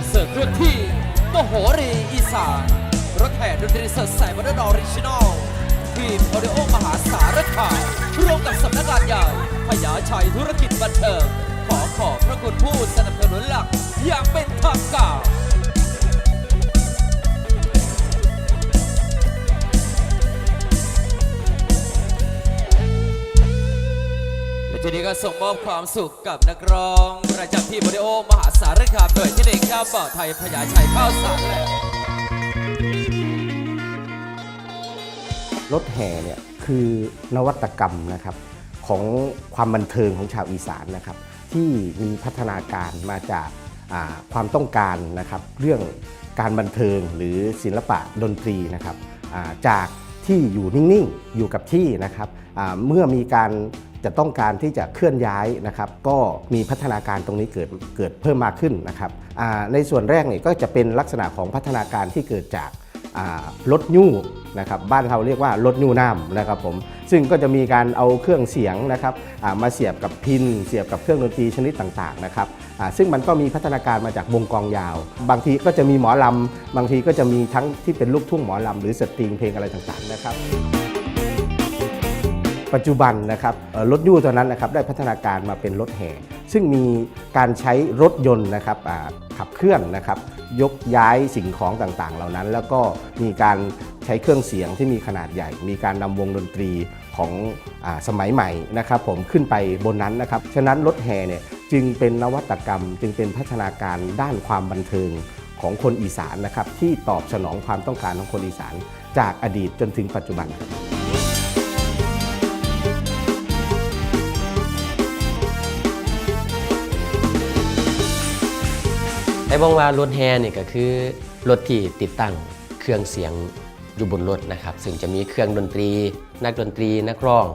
อนเสิร์ตรุ่นที่มโหรีอีสานรถแห่ดนตรีสดใสบนดออริจินอลทีมออดิโอมหาสารคามร่วมกับสำนักงานใหญ่พยาชัยธุรกิจบันเทิงขอขอบพระคุณผู้สนับสนุนหลักอย่างเป็นทางการ ทีนี้ก็ส่งมอบความสุขกับนักร้อง ประจำที่บริโอมหาสารคามโดยที่เด็กข้าวบ่อไทยพญาชัยข้าวสารแหละรถแห่เนี่ยคือนวัตกรรมนะครับของความบันเทิงของชาวอีสานนะครับ ที่มีพัฒนาการมาจากความต้องการนะครับเรื่องการบันเทิงหรือศิลปะดนตรีนะครับจากที่อยู่นิ่งๆ อยู่กับที่นะครับเมื่อมีการ จะต้องการที่จะเคลื่อนย้ายนะครับ ก็มีพัฒนาการตรงนี้เกิดเกิดเพิ่มมากขึ้นนะครับในส่วนแรกเนี่ยก็จะเป็นลักษณะของพัฒนาการที่เกิดจากรถยู่นะครับบ้านเราเรียกว่ารถยู่น้ำนะครับผมซึ่งก็จะมีการเอาเครื่องเสียงนะครับมาเสียบกับพินเสียบกับเครื่องดนตรีชนิดต่างๆนะครับซึ่งมันก็มีพัฒนาการมาจากวงกองยาว บางทีก็จะมีหมอลำ บางทีก็จะมีทั้งที่เป็นลูกทุ่งหมอลำ หรือสตริงเพลงอะไรต่างๆนะครับ ปัจจุบันนะครับรถยู่ตัวนั้นนะครับได้พัฒนาการมาเป็นรถแห่ ซึ่งมีการใช้รถยนต์นะครับขับเคลื่อนนะครับยกย้ายสิ่งของต่างๆ เหล่านั้น แล้วก็มีการใช้เครื่องเสียงที่มีขนาดใหญ่ มีการนำวงดนตรีของอสมัยใหม่นะครับผมขึ้นไปบนนั้นนะครับฉะนั้นรถแห่เนี่ยจึงเป็นนวัตกรรม จึงเป็นพัฒนาการด้านความบันเทิงของคนอีสานนะครับที่ตอบสนองความต้องการของคนอีสาน จากอดีตจนถึงปัจจุบันครับ ไอ้บ้องว่ารถแฮนี่ก็คือรถที่ติดตั้งเครื่องเสียงอยู่บนรถนะครับ ซึ่งจะมีเครื่องดนตรี นักดนตรีนักร้อง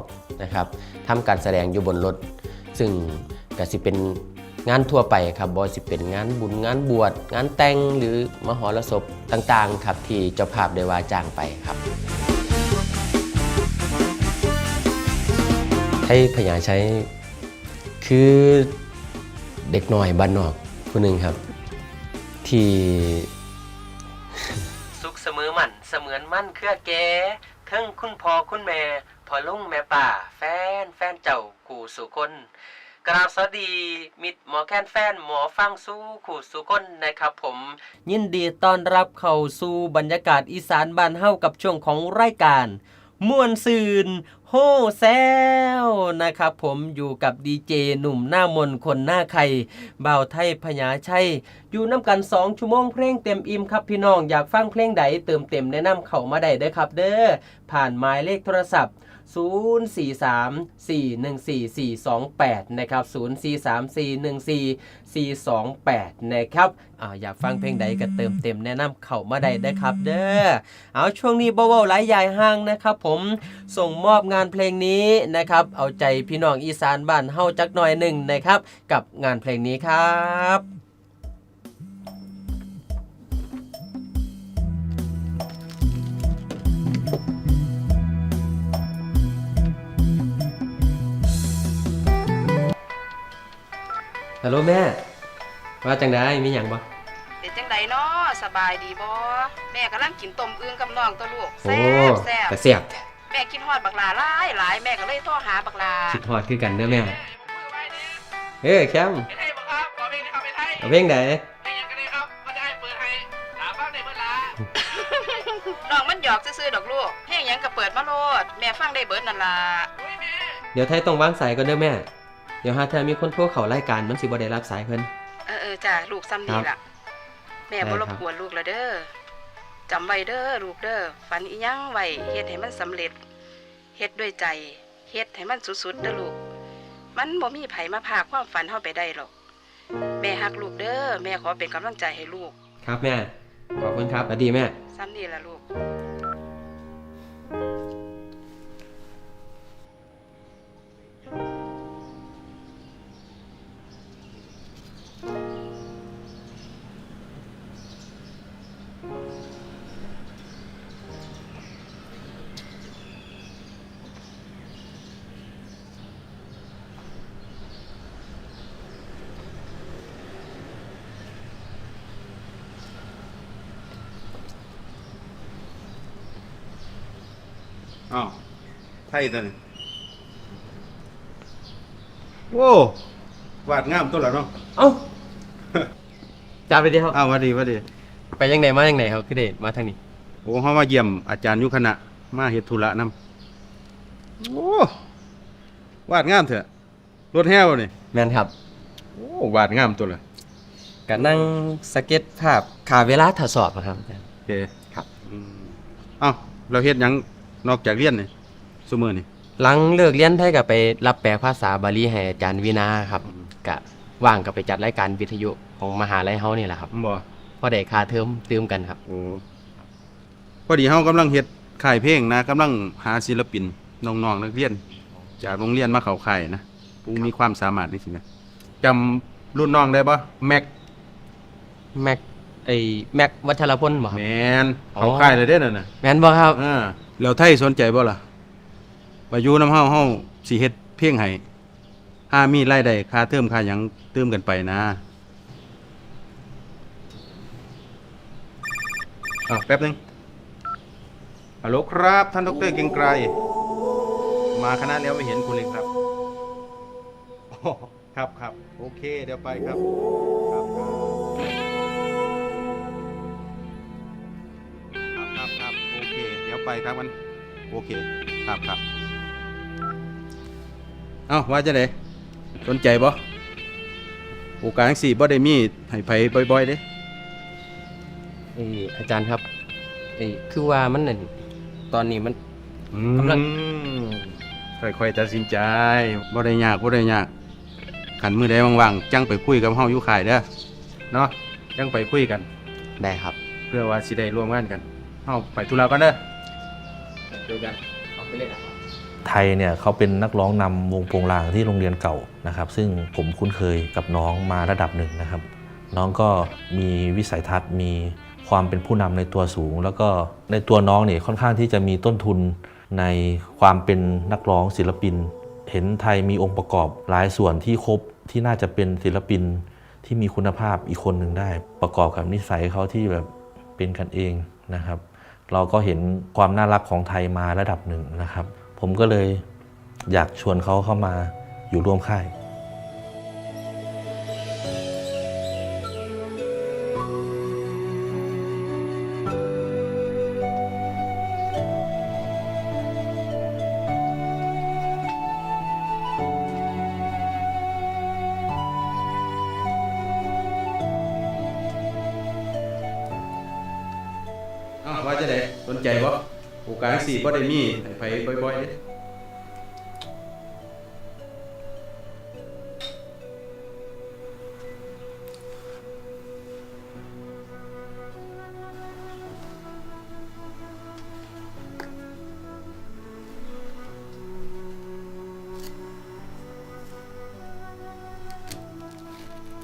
นะครับทำการแสดงอยู่บนรถ ซึ่งก็สิเป็นงานทั่วไปครับบอสิเป็นงานบุญงานบวชงานแต่งหรือมหรสพต่างๆครับที่เจ้าภาพได้ว่าจ้างไปครับให้พญาใช้คือเด็กหน้อยบ้านนอกผู้หนึ่งครับ ที่ สุขเสมอมันเสมือนมั่นเครือแกเทิงคุณพ่อคุณแม่พ่อลุงแม่ป่า แฟนแฟนเจ้าขู่สู่คน กราบสวัสดี มิตรหมอแค้นแฟนหมอฟังสู้ขู่สู่คนนะครับผม ยินดีต้อนรับเข้าสู่บรรยากาศอีสานบ้านเฮากับช่วงของรายการม่วนซืน แซวนะครับผมอยู่กับดีเจหนุ่มหน้ามนคนหน้าไข่บ่าไทยพญาชัยอยู่น้ำกัน 2 ชั่วโมงเพลงเต็มอิ่มครับพี่น้องอยากฟังเพลงใดเติมเต็มแนะนำเข้ามาได้เด้อครับ เด้อผ่านหมายเลขโทรศัพท์ 043-414-428 นะครับ 043-414-428 นะครับอาอยากฟังเพลงใดก็เติมเต็มแนะนำเข้ามาได้เด้ครับ เด้อ เอาช่วงนี้เบาๆหลายใหญ่ห้างนะครับผม ส่งมอบงานเพลงนี้นะครับ เอาใจพี่น้องอีสานบ้านเฮาจักหน่อยหนึ่งนะครับ กับงานเพลงนี้ครับ ฮัลโหลแม่ ว่าจังได้มีอย่างบ่เป็นจังไดเนาะสบายดีบ่แม่กำลังกินต้มอึ่งกับน้องตัวลูกโอ้แซ่บแซ่บกระเสียบแม่กินฮอดบักหลาหลายหลายแม่ก็เลยโทรหาบักหลาคิดฮอดคือกันเด้อแม่เอ้ยแคมไม่ได้บอกครับขอเพลงนะครับไม่ได้เอาเพลงใดเพลงยังกันเลยครับมันจะให้เปิดให้หาฟังได้เมื่อละน้องมันหยอกซื่อๆดอกลูกเพลงหยังก็เปิดมาโลดแม่ฟังได้เบิดนั่นล่ะอุ้ยแม่เดี๋ยวไทยต้องวางสายก่อนเด้อแม่เดี๋ยวหาเธอมีคนโทรเข้ารายการมันสิบ่ได้รับสายเพิ่นเออเออจ้ะลูกซ้ำนี่ครัล่ะบแม่ได้บ่ครรับบกวนลูกแล้วเด้อจำไว้เด้อลูกเด้อฝันอีหยังไว้เฮ็ดให้มันสำเร็จเฮ็ดด้วยใจเฮ็ดให้มันสุดๆเด้อลูก มันบ่มีไผมาพาความฝันเฮาไปได้หรอก แม่ฮักลูกเด้อแม่ขอเป็นกำลังใจให้ลูก ครับแม่ ขอบคุณครับสวัสดีแม่ซ้ำนี่ล่ะลูก อ้าวไทยตัวนี้โว้วาดงามตัวละเนาะเอ้าจานไปดีครับ อ้าวหวัดดีหวัดดีไปยังไหนมายังไหนครับคือเดชมาทางนี้ โอ้เฮามาเยี่ยมอาจารย์อยู่คณะ มาเฮ็ดธุระนำโอ้วาดงามเถอะรถแฮวนี่แม่นครับโอ้วาดงามตัวละก็นั่งสเก็ตภาพขาเวลาทดสอบนะครับโอเคครับอืมเอ้าเราเฮ็ดหยัง นอกจากเรียนนี่ซุมื้อนี่ หลังเลิกเรียนไทยก็ไปรับแปลภาษาบาลีให้อาจารย์วินาครับก็ว่างก็ไปจัดรายการวิทยุของมหาลัยเฮานี่แหละครับบ่พอได้ค่าเทอมตืมกันครับ โอ้พอดีเฮากำลังเฮ็ดค่ายเพลงนะกำลังหาศิลปินน้องๆนักเรียน จากโรงเรียนมาเข้าค่ายนะผู้มีความสามารถนี่สินะจำรุ่นน้องได้บ่แม็กแม็กไอ้แม็กวัชรพลบ่ครับแมนอ๋อเข้าค่ายเลยเด้อนั่นน่ะ แม่นบ่ครับ อ่า แล้วไทยสนใจบ่ล่ะว่าอยู่นํเฮาเฮาสิเฮ็ดเพลงให้ถ้ามีรายได้ค่าเทอมค่าหยังเติมกันไปนะอะแป๊บหนึงฮัลโหลครับ ท่านดรเกรียงไกรมาคณะแล้วไม่เห็นคุณเลยครับอ๋อครับครับ โอเค เดี๋ยวไปครับครับ ไปครับมันโอเคครับครับเอ้าว่าจะไหนสนใจบ่โอกาสจังสี่บ่ได้มีให้ไผบ่อยๆเด้เอยอาจารย์ครับเอยคือว่ามันนั่นตอนนี้มันอืกำลังมค่อยๆตัดสินใจบ่ได้ยากบ่ได้ยากขันมือใดว่างๆจังไปคุยกับเฮาอยู่ค่ายเด้อเนาะจังไปคุยกัน ได้ครับ เพื่อว่าสิได้ร่วมงานกันเฮาไปธุระกันเด้อ ดูกันเอาไปเลยครับไทยเนี่ยเขาเป็นนักร้องนำวงโปงลางที่โรงเรียนเก่านะครับ ซึ่งผมคุ้นเคยกับน้องมาระดับหนึ่งนะครับ น้องก็มีวิสัยทัศน์มีความเป็นผู้นำในตัวสูง แล้วก็ในตัวน้องเนี่ยค่อนข้างที่จะมีต้นทุนในความเป็นนักร้องศิลปิน เห็นไทยมีองค์ประกอบหลายส่วนที่ครบที่น่าจะเป็นศิลปินที่มีคุณภาพอีกคนหนึ่งได้ ประกอบกับนิสัยเขาที่แบบเป็นกันเองนะครับ เราก็เห็นความน่ารักของไทยมาระดับหนึ่งนะครับ ผมก็เลยอยากชวนเขาเข้ามาอยู่ร่วมค่าย สี่บ่ได้มีให้ไผบ่อยๆเด้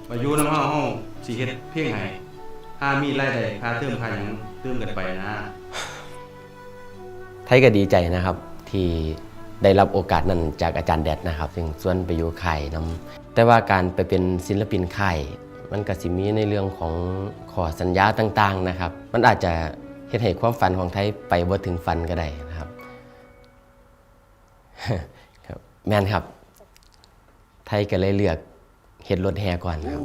มาอยู่นำเฮาเฮาสิเฮ็ดเพลงให้ถ้ามีรายได้ค่าเติมค่าหยังเติมกันไปนะ ยก็ดีใจนะครับ ที่ได้รับโอกาสนั้นจากอาจารย์แดดนะครับ ซึ่งส่วนไปอยู่ค่ายนำแต่ว่าการไปเป็นศิลปินค่ายมันก็สิมีในเรื่องของขอสัญญาต่างๆนะครับ มันอาจจะเฮ็ดให้ความฝันของไทยไปบ่ถึงฝันก็ได้นะครับครับแม่นครับ ไทยก็เลยเลือกเฮ็ดรถแห่ก่อนครับ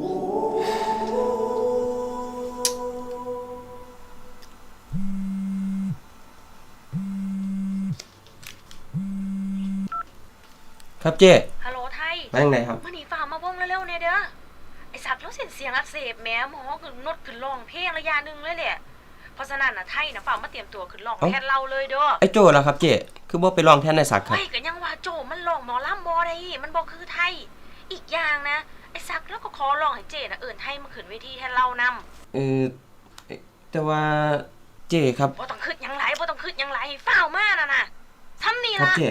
ครับเจ๊ฮัลโหลไทยมาทางไหนครับมื่อนี้ฝ่ามาเบิ่งเร็วๆเนี่ยเด้อ ไอสัตว์แล้วเสียงเสียงอักเสบแหม้หมอขึ้นนดขึ้นร้องเพลงระยะหนึ่งเลยแหละ เพราะฉะนั้นน่ะไทยน่ะฝ่ามาเตรียมตัวขึ้นร้องเอ้าแทนเราเลยเด้อไอ้โจแล้วครับเจ๊คือบ่ไปลองแทนในสักครับเฮ้ยก็ยังว่าโจมันร้องหมอลำบ่ได้มันบ่คือไทย อีกอย่างนะ ไอสักแล้วก็ขอร้องให้เจน่ะเอิ้นไทยมาขึ้นเวทีแทนเรานำเออแต่ว่าเจ๊ครับบ่ต้องคิดหยังหลายบ่ต้องคิดหยังหลายให้ฝ้าวมาน่ะน่ะทำนี่ครับล่ะเจ๊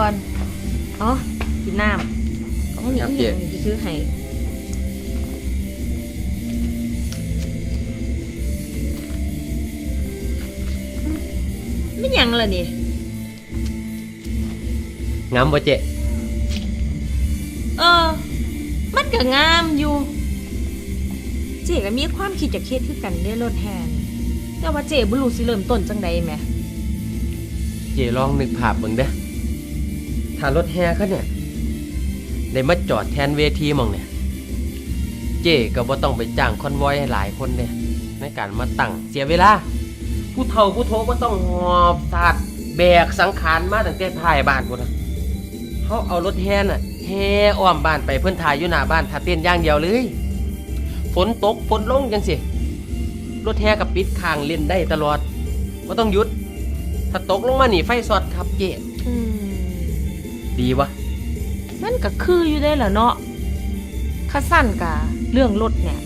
ก่อนอ๋อกินน้ำของหนีครับอเจ๊หย่างที่ซื้อให้ไม่หยังล่ะนี่งามบ่เจ๊เออ มันก็งามอยู่ เจ๊ก็มีความคิดจะเครียดคือกันได้รถแฮนแต่ว่าเจ๊บ่รู้สิเริ่มต้นจังใดแหมเจ๊ลองนึกภาพเบิ่งเด้อ ถ้ารถแห่เขาเนี่ยได้มาจอดแทนเวทีมองเนี่ย เจ๊ก็บ่ต้องไปจ้างคอนวอยให้หลายคนเนี่ยในการมาตั้งเสียเวลา ผู้เฒ่าผู้โทก็ต้องหอบสาดแบกสังขารมาตั้งแต่ท้ายบ้านพุ่นะเขาเอารถแห่น่ะแห่อ้อมบ้านไปเพื่อนถ่ายอยู่หน้าบ้านถ้าเต้นอย่างเดียวเลยฝนตกฝนลงจังสิรถแห่กับปิดคางเล่นได้ตลอดว่าต้องหยุด ถ้าตกลงมาหนีไฟสอดครับเจ๊ ดีวะมันก็คืออยู่ได้แหละเนาะข้าสั้นกะเรื่องรถเนี่ย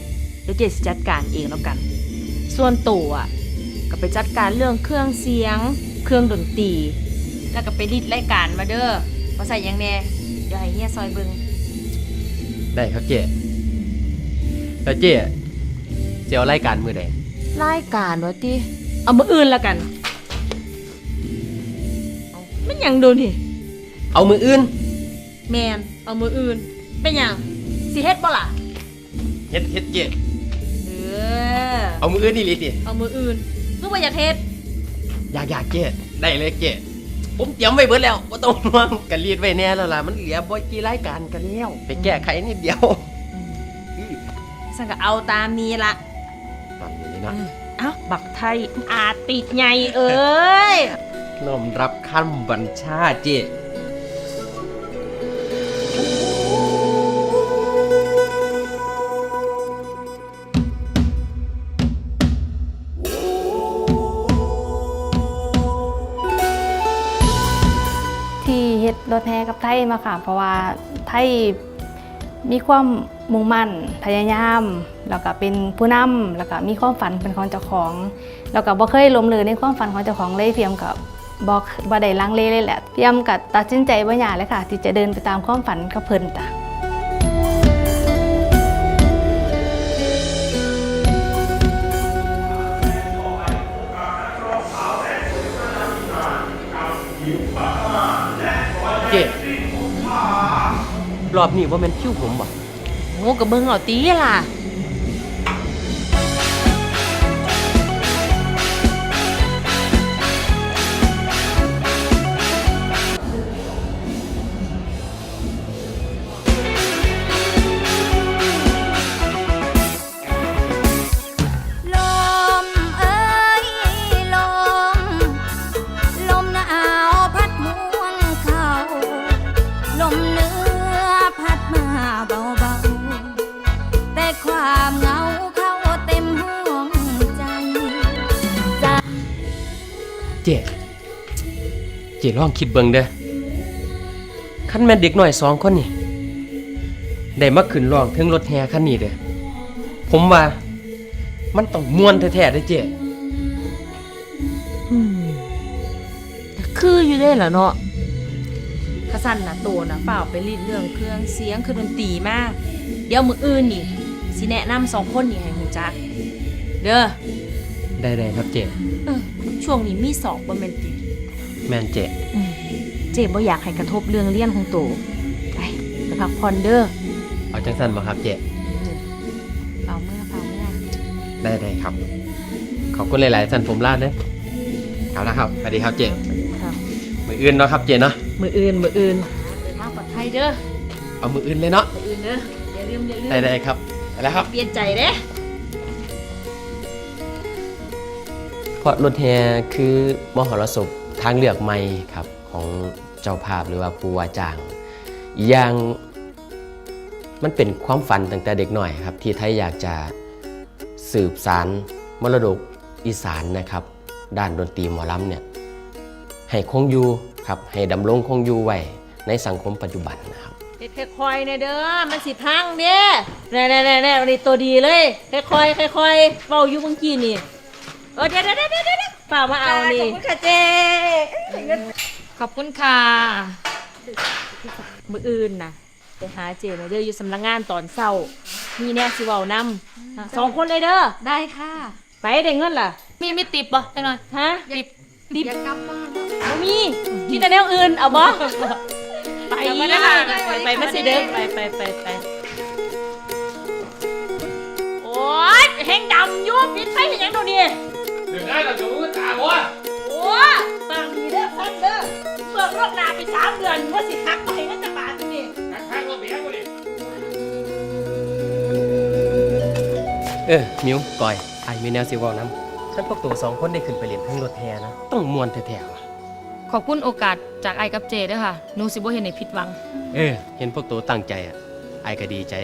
เดี๋ยวเจสิจัดการเองแล้วกัน ส่วนตัวอะก็ไปจัดการเรื่องเครื่องเสียง เครื่องดนตรี แล้วก็ไปริดรายการมาเด้อมาใส่หยังแน่เดี๋ยวให้เฮียซอยเบิงได้ครับเจ๊แล้วเจ๊เจ้ารายการมือใดรายการวะติเอามาอื่นแล้วกันเอามันหยังโดนนี่ เอามืออื่นแมนเอามืออื่น เป็นหยังสิเฮ็ดบ่ล่ะเฮ็ดเฮ็ดเจ๊เออเอามืออื่นนี่ลิติเอามืออื่นคือว่าอยากเฮ็ดอยากอยากเจ๊ได้เลยเจ๊ผมเตรียมไว้เบิดแล้วบ่ต้องห่วงกันรีดไว้แน่แล้วล่ะมันเหลือบ่กี่รายการกันแล้วไปแก้ไขนิดเดียวสังก็เอาตามนี้ละตอนนี้เนาะเอ้าบักไทยอาติดใหญ่เอ้ยน้อมรับคำบัญชาเจ๊ รถแห่กับไทยมาค่ะ เพราะว่าไทยมีความมุ่งมั่นพยายาม แล้วก็เป็นผู้นำแล้วก็มีความฝันเป็นของเจ้าของ แล้วก็บ่เคยล้มเลยในความฝันของเจ้าของเลยเพียงกับบ่บ่ได้ลังเลเลยแหละเพียงกับตัดสินใจบ่หยาเลยค่ะ ที่จะเดินไปตามความฝันกับเพิ่นจ้ะ รอบนี้ว่าแม่นคิวผมบ่โง่กับเบิ่งเอาตีล่ะ ความเหงาเข้าเต็มห้องใจเจ๊เจ๊ลองคิดเบิ่งเด้อคันแม่นเด็กน้อยสองคนนี่ได้มาขึ้นร้องถึงรถแห่คันนี้เด้อผมว่า มันต้องม่วนแท้ๆเด้อเจ๊อืมแต่คืออยู่ได้ล่ะเนาะข้าสั้นน่ะโตน่ะเปล่าไปรีดเรื่องเครื่องเสียงเครื่องดนตรีมาเดี๋ยวมื้ออื่นนี่ สิแนะนำสองคนนี่ให้ฮู้จัก เด้อได้ได้ครับเจ๊เออช่วงนี้มีสอบบ่แม่นติแม่นเจ๊อืมเจ๊บ่อยากให้กระทบเรื่องเรียนของโตไปไปพักผ่อนเด้อเอาจังซั่นบ่ครับเจ๊เอาเมื่อเอาเมื่อ ได้ได้ครับ ขอบคุณหลายๆท่านผมลาดเด้อเอาละครับสวัสดีครับเจ๊ครับ มืออื่นเนาะครับเจ๊เนาะมืออื่นมืออื่น เดินทางปลอดภัยเด้อเอามืออื่นเลยเนาะมืออื่นเด้ออย่าลืมอย่าลืม ได้ได้ครับไป แล้วครับเปลี่ยนใจเด้เพราะรถแฮคือมหรสพทางเลือกใหม่ครับของเจ้าภาพหรือว่าผู้ว่าจ้างอีกอย่างมันเป็นความฝันตั้งแต่เด็กหน่อยครับ ที่ไทยอยากจะสืบสารมรดกอีสานนะครับ ด้านดนตรีหมอลำเนี่ยให้คงอยู่ครับให้ดำรงคงอยู่ไว้ในสังคมปัจจุบันนะครับเฮ็ดค่อยๆนะเด้อ มันสิพังเด้แน่ๆๆๆอันนี้ตัวดีเลย ค่อยๆค่อยๆเฝ้าอยู่เมื่อกี้นี่เออเดี๋ยวๆๆๆๆเฝ้ามาเอานี่ ขอบคุณค่ะเจ๊ขอบคุณค่ะ มืออื่นนะไปหาเจมาเด้ออยู่สำนักงานตอนเศร้ามีแน่สิเว้านำนะสองคนเลยเด้อ ได้ค่ะ ไปได้เงินล่ะ มีมีติบบ่จังหน่อย ฮะ ติบติบอย่ากำมาบ่มีมีแต่แนวอื่น เอาบ่ ไปอย่ามาได้ค่ะไปไปมาสิเด้อไปไปไปไปโอ๊ยแห้งดำอยุ่ปิดไฟเห็นยังโดนี่ถึงได้เราจะรู้ตาบัวโอ้ฟังดีเด้อฟังเด้อเบิกรอบนาไปสามเดือนว่าสิหักไปนั่นจะบาทนี่ข้างๆก็เบียกูดิเออมิวก่อยไอายมีแนวสิเว้านำท่านพวกตัวสองคนได้ขึ้นไปเรียนทั้งรถแห่นะ ต้องมวนแท้ๆว่ะ ขอบคุณโอกาสจากไอกับเจด้วยค่ะหนูสิบ่เห็นในผิดหวัง เออเห็นพวกตัวตั้งใจอะไอ้ก็ดีใจ